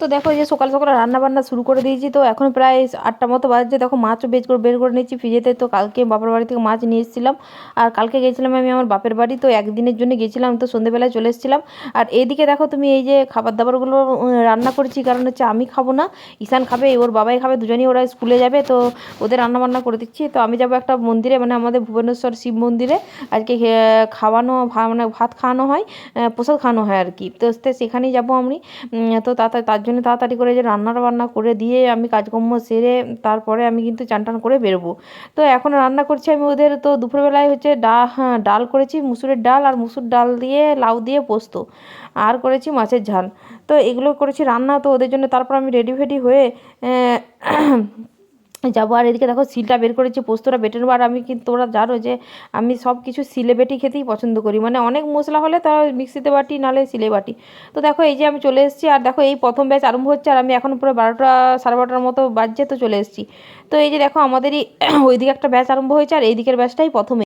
তো দেখো যে সকাল সকাল রান্না বান্না শুরু করে দিয়েছি, তো এখন প্রায় আটটা মতো বাজছে। দেখো মাছও বের করে বের করে নিচ্ছি ফ্রিজেতে, তো কালকে বাপের বাড়ি থেকে মাছ নিয়ে এসেছিলাম। আর কালকে গেছিলাম আমি আমার বাপের বাড়ি, তো একদিনের জন্য গেছিলাম, তো সন্ধেবেলায় চলে এসেছিলাম। আর এইদিকে দেখো তুমি এই যে খাবার দাবারগুলো রান্না করেছি, কারণ হচ্ছে আমি খাব না, ঈশান খাবে, ওর বাবাই খাবে, দুজনেই ওরা স্কুলে যাবে, তো ওদের রান্না বান্না করে দিচ্ছি। তো আমি যাব একটা মন্দিরে মানে আমাদের ভুবনেশ্বর শিব মন্দিরে, আজকে খাওয়ানো মানে ভাত খাওয়ানো হয় প্রসাদ খাওয়ানো হয় আর কি। তো সেখানেই যাব আমি তো তার জন্য তাড়াতাড়ি করে যে রান্না বান্না করে দিয়ে আমি কাজকর্ম সেরে তারপরে আমি কিন্তু চান টান করে বেরোবো। তো এখন রান্না করছি আমি ওদের তো দুপুরবেলায় হচ্ছে ডা হ্যাঁ, ডাল করেছি মুসুরের ডাল আর মুসুর ডাল দিয়ে লাউ দিয়ে পোস্ত আর করেছি মাছের ঝাল। তো এগুলো করেছি রান্না তো ওদের জন্য তারপর আমি রেডি ফেডি হয়ে যাব। আর এদিকে দেখো, সিলটা বের করেছি, পোস্তটা বেটে নেব। আর আমি কিন্তু তোমরা জানো যে, আমি সব কিছু সিলে বেটি খেতেই পছন্দ করি। মানে অনেক মশলা হলে তার মিক্সিতে বাটি নাহলে সিলে বাটি। তো দেখো, এই যে আমি চলে এসেছি, আর দেখো, এই প্রথম ব্যাচ আরম্ভ হচ্ছে, আর আমি এখন পুরো বারোটা, সাড়ে বারোটার মতো বাজছে, তো চলে এসেছি। তো এই যে দেখো, আমাদেরই ওইদিকে একটা ব্যাচ আরম্ভ হয়েছে, আর এইদিকের ব্যাচটাই প্রথমে।